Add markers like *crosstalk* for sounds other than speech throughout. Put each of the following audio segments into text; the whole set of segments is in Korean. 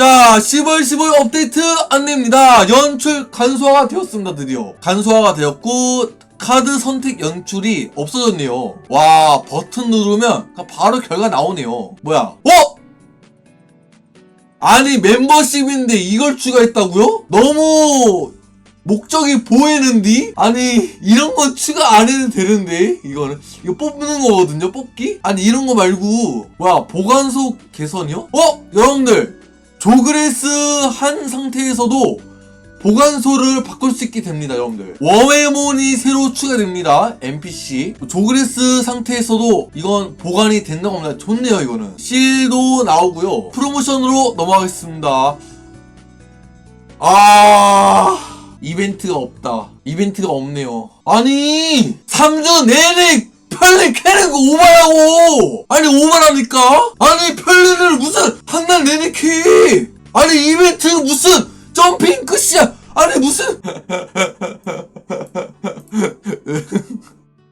자, 10월 15일 업데이트 안내입니다. 연출 간소화가 되었습니다, 드디어. 간소화가 되었고, 카드 선택 연출이 없어졌네요. 와, 버튼 누르면 바로 결과 나오네요. 뭐야? 어? 아니, 멤버십인데 이걸 추가했다고요? 너무 목적이 보이는디? 아니 이런 건 추가 안 해도 되는데 이거는 이거 뽑는 거거든요 뽑기? 아니 이런 거 말고 뭐야 보관소 개선이요? 어? 여러분들 조그레스 한 상태에서도 보관소를 바꿀 수 있게 됩니다 여러분들. 워웨몬이 새로 추가됩니다 NPC 조그레스 상태에서도 이건 보관이 된다고 합니다. 좋네요 이거는. 실도 나오고요. 프로모션으로 넘어가겠습니다. 아 이벤트가 없다. 이벤트가 없네요. 아니 3주 내내 편리 캐는 거 오바라고! 아니 오바라니까? 아니 편리를 무슨 한달 내내 캐! 아니 이벤트 무슨 점핑 끝이야! 아니 무슨 *laughs*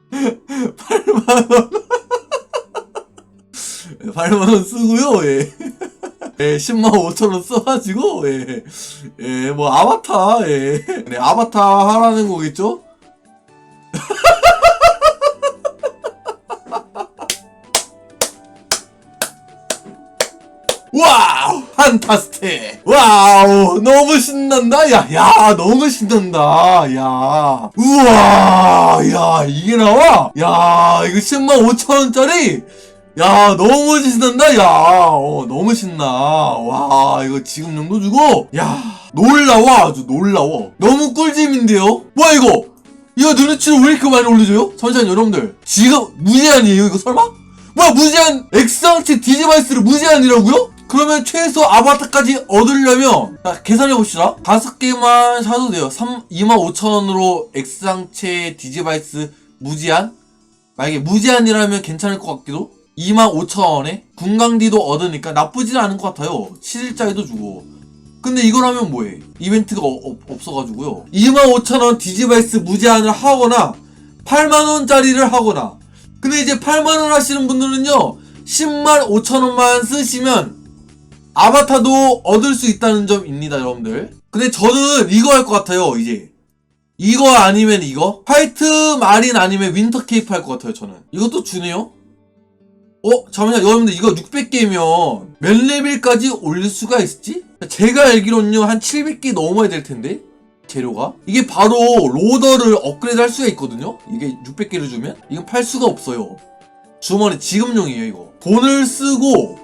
8만원 8만원 *laughs* 쓰고요 예. *laughs* 예, 10만 5천 원 써가지고, 예, 예, 뭐, 아바타, 예, 네, 아바타 하라는 거겠죠? 와우! 판타스틱! 와우! 너무 신난다? 야, 야, 너무 신난다. 야. 우와! 야, 이게 나와? 야, 이거 10만 5천원짜리? 야, 너무 신난다? 야, 어, 너무 신나. 와, 이거 지금 정도 주고? 야, 놀라워. 아주 놀라워. 너무 꿀잼인데요? 뭐야, 이거? 이거 눈치를 왜 이렇게 많이 올려줘요? 잠시만요, 여러분들. 지금 무제한이에요, 이거 설마? 뭐야, 무제한, 엑스항체 디지바이스를 무제한이라고요? 그러면 최소 아바타까지 얻으려면, 자, 계산해봅시다. 다섯 개만 사도 돼요. 3, 25,000원으로 엑스항체 디지바이스 무제한? 만약에 무제한이라면 괜찮을 것 같기도? 25,000원에 군강디도 얻으니까 나쁘진 않은 것 같아요. 7일짜리도 주고. 근데 이걸 하면 뭐해? 이벤트가 어- 어- 없어가지고요. 25,000원 디지바이스 무제한을 하거나 8만원짜리를 하거나 근데 이제 8만원 하시는 분들은요 10만 5천원만 쓰시면 아바타도 얻을 수 있다는 점입니다 여러분들. 근데 저는 이거 할 것 같아요 이제. 이거 아니면 이거? 화이트 마린 아니면 윈터 케이프 할 것 같아요 저는. 이것도 주네요? 어? 잠깐만요. 여러분들 이거 600개면 몇 레벨까지 올릴 수가 있지? 제가 알기로는요 한 700개 넘어야 될 텐데 재료가? 이게 바로 로더를 업그레이드 할 수가 있거든요? 이게 600개를 주면? 이건 팔 수가 없어요. 주머니 지금용이에요 이거. 돈을 쓰고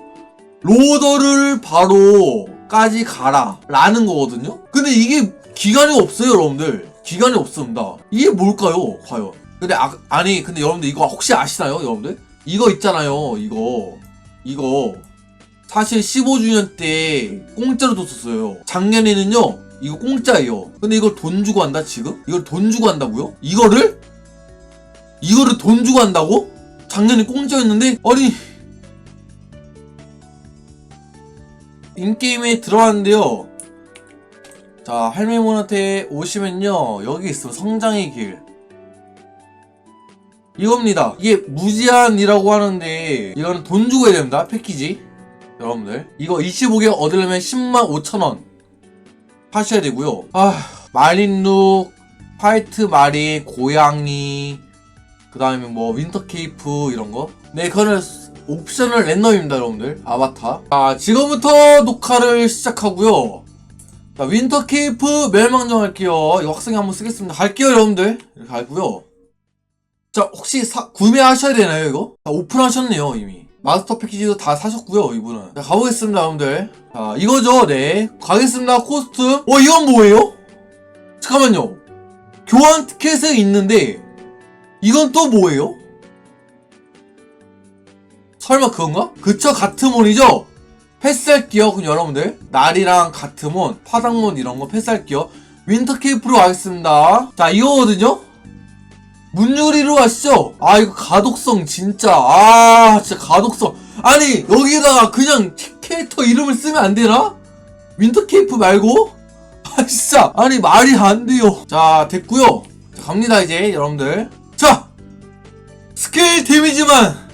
로더를 바로 까지 가라 라는 거거든요? 근데 이게 기간이 없어요 여러분들. 기간이 없습니다. 이게 뭘까요 과연? 근데 아, 아니 근데 여러분들 이거 혹시 아시나요 여러분들? 이거 있잖아요 이거. 이거. 사실 15주년 때 공짜로 줬었어요. 작년에는요 이거 공짜예요. 근데 이걸 돈 주고 한다 지금? 이걸 돈 주고 한다고요? 이거를? 이거를 돈 주고 한다고? 작년에 공짜였는데? 아니 인게임에 들어왔는데요. 자 할매몬한테 오시면요. 여기 있어. 성장의 길. 이겁니다. 이게 무제한이라고 하는데 이거는 돈 주고 해야 됩니다. 패키지. 여러분들. 이거 25개 얻으려면 10만 5천원 하셔야 되고요. 아 마린룩 화이트 마린 고양이 그 다음에 뭐 윈터 케이프 이런 거네 그거는 옵셔널 랜덤입니다 여러분들. 아바타. 자 지금부터 녹화를 시작하고요. 자 윈터 케이프 멸망전 할게요. 이거 학생이 한번 쓰겠습니다. 갈게요 여러분들. 이렇게 갈고요. 자 혹시 사, 구매하셔야 되나요 이거? 다 오픈하셨네요 이미. 마스터 패키지도 다 사셨고요 이분은. 자 가보겠습니다 여러분들. 자 이거죠 네. 가겠습니다 코스튬 어 이건 뭐예요? 잠깐만요. 교환 티켓이 있는데 이건 또 뭐예요? 설마 그건가? 그쵸 가트몬이죠? 패스할게요 그럼 여러분들 날이랑 가트몬 파당몬 이런 거 패스할게요 윈터 케이프로 가겠습니다 자 이거거든요? 문유리로 가시죠? 아 이거 가독성 진짜 아 진짜 가독성 아니 여기다가 그냥 캐- 캐릭터 이름을 쓰면 안 되나? 윈터 케이프 말고? *laughs* 아 진짜 아니 말이 안 돼요 자 됐고요 자, 갑니다 이제 여러분들 자 스케일 데미지만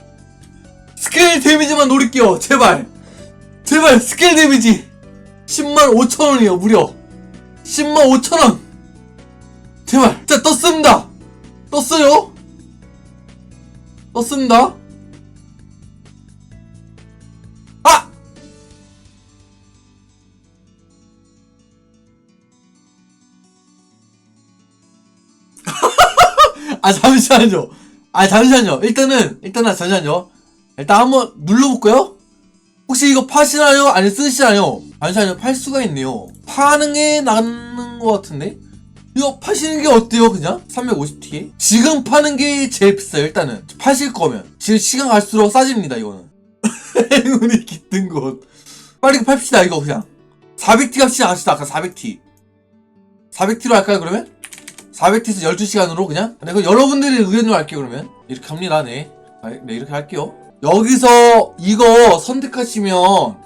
스케일 데미지만 노릴게요. 제발. 제발 스케일 데미지. 10만 5천 원이요 무려. 10만 5천 원. 제발. 자 떴습니다. 떴어요? 떴습니다? 아! *laughs* 아 잠시만요. 아 잠시만요. 일단은 일단은 잠시만요. 일단 한번 눌러볼까요? 혹시 이거 파시나요? 아니 쓰시나요? 잠시만요. 팔 수가 있네요. 파는 게 낫는 것 같은데? 이거 파시는 게 어때요? 그냥 350T. 지금 파는 게 제일 비싸요. 일단은 파실 거면 지금 시간 갈수록 싸집니다. 이거는. *laughs* 행운이 깃든 곳. 빨리 팝시다 이거 그냥. 400T 값이 나갑시다. 아까 400T. 400T로 할까요 그러면? 400T에서 12시간으로 그냥? 네, 그 여러분들의 의견으로 할게요, 그러면. 이렇게 합니다, 네. 아, 네, 이렇게 할게요. 여기서 이거 선택하시면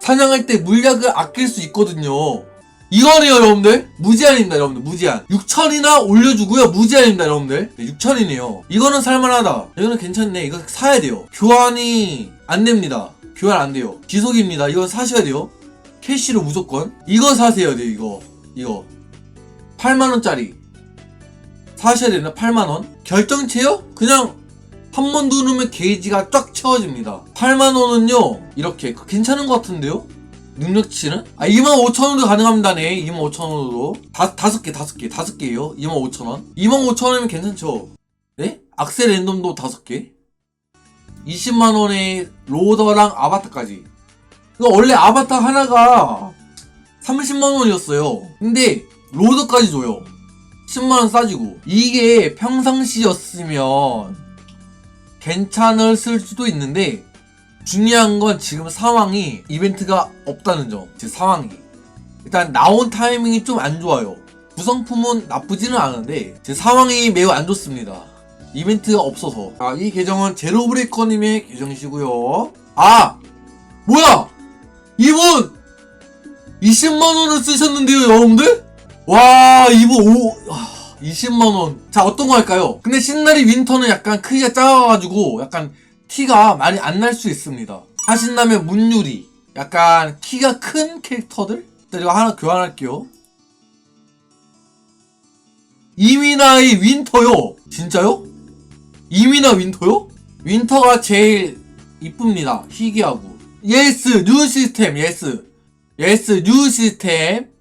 사냥할 때 물약을 아낄 수 있거든요. 이거네요, 여러분들. 무제한입니다, 여러분들. 무제한. 6천이나 올려주고요. 무제한입니다, 여러분들. 네, 6천이네요. 이거는 살만하다. 이거는 괜찮네. 이거 사야 돼요. 교환이 안 됩니다. 교환 안 돼요. 지속입니다. 이건 사셔야 돼요. 캐시로 무조건. 이거 사세요, 네, 이거. 이거. 8만원짜리. 사셔야 되나? 8만원? 결정체요? 그냥 한 번 누르면 게이지가 쫙 채워집니다. 8만원은요, 이렇게. 괜찮은 것 같은데요? 능력치는? 아, 25,000원도 가능합니다, 네. 25,000원으로. 다, 다섯 개, 다섯 개, 다섯 개예요 25,000원. 25,000원이면 괜찮죠? 네? 악셀 랜덤도 다섯 개. 20만원에 로더랑 아바타까지. 이거 원래 아바타 하나가 30만원이었어요. 근데, 로더까지 줘요. 10만원 싸지고. 이게 평상시였으면 괜찮을 수도 있는데 중요한 건 지금 상황이 이벤트가 없다는 점. 제 상황이. 일단 나온 타이밍이 좀 안 좋아요. 구성품은 나쁘지는 않은데 제 상황이 매우 안 좋습니다. 이벤트가 없어서. 아, 이 계정은 제로브레이커님의 계정이시고요. 아! 뭐야! 이분! 20만원을 쓰셨는데요, 여러분들? 와, 이분 오, 아, 20만원. 자, 어떤 거 할까요? 근데 신나리 윈터는 약간 크기가 작아가지고 약간 티가 많이 안 날 수 있습니다. 하신다면 문유리. 약간 키가 큰 캐릭터들? 이거 하나 교환할게요. 이미나의 윈터요. 진짜요? 이미나 윈터요? 윈터가 제일 이쁩니다. 희귀하고. 예스, 뉴 시스템, 예스. 예스, 뉴 시스템.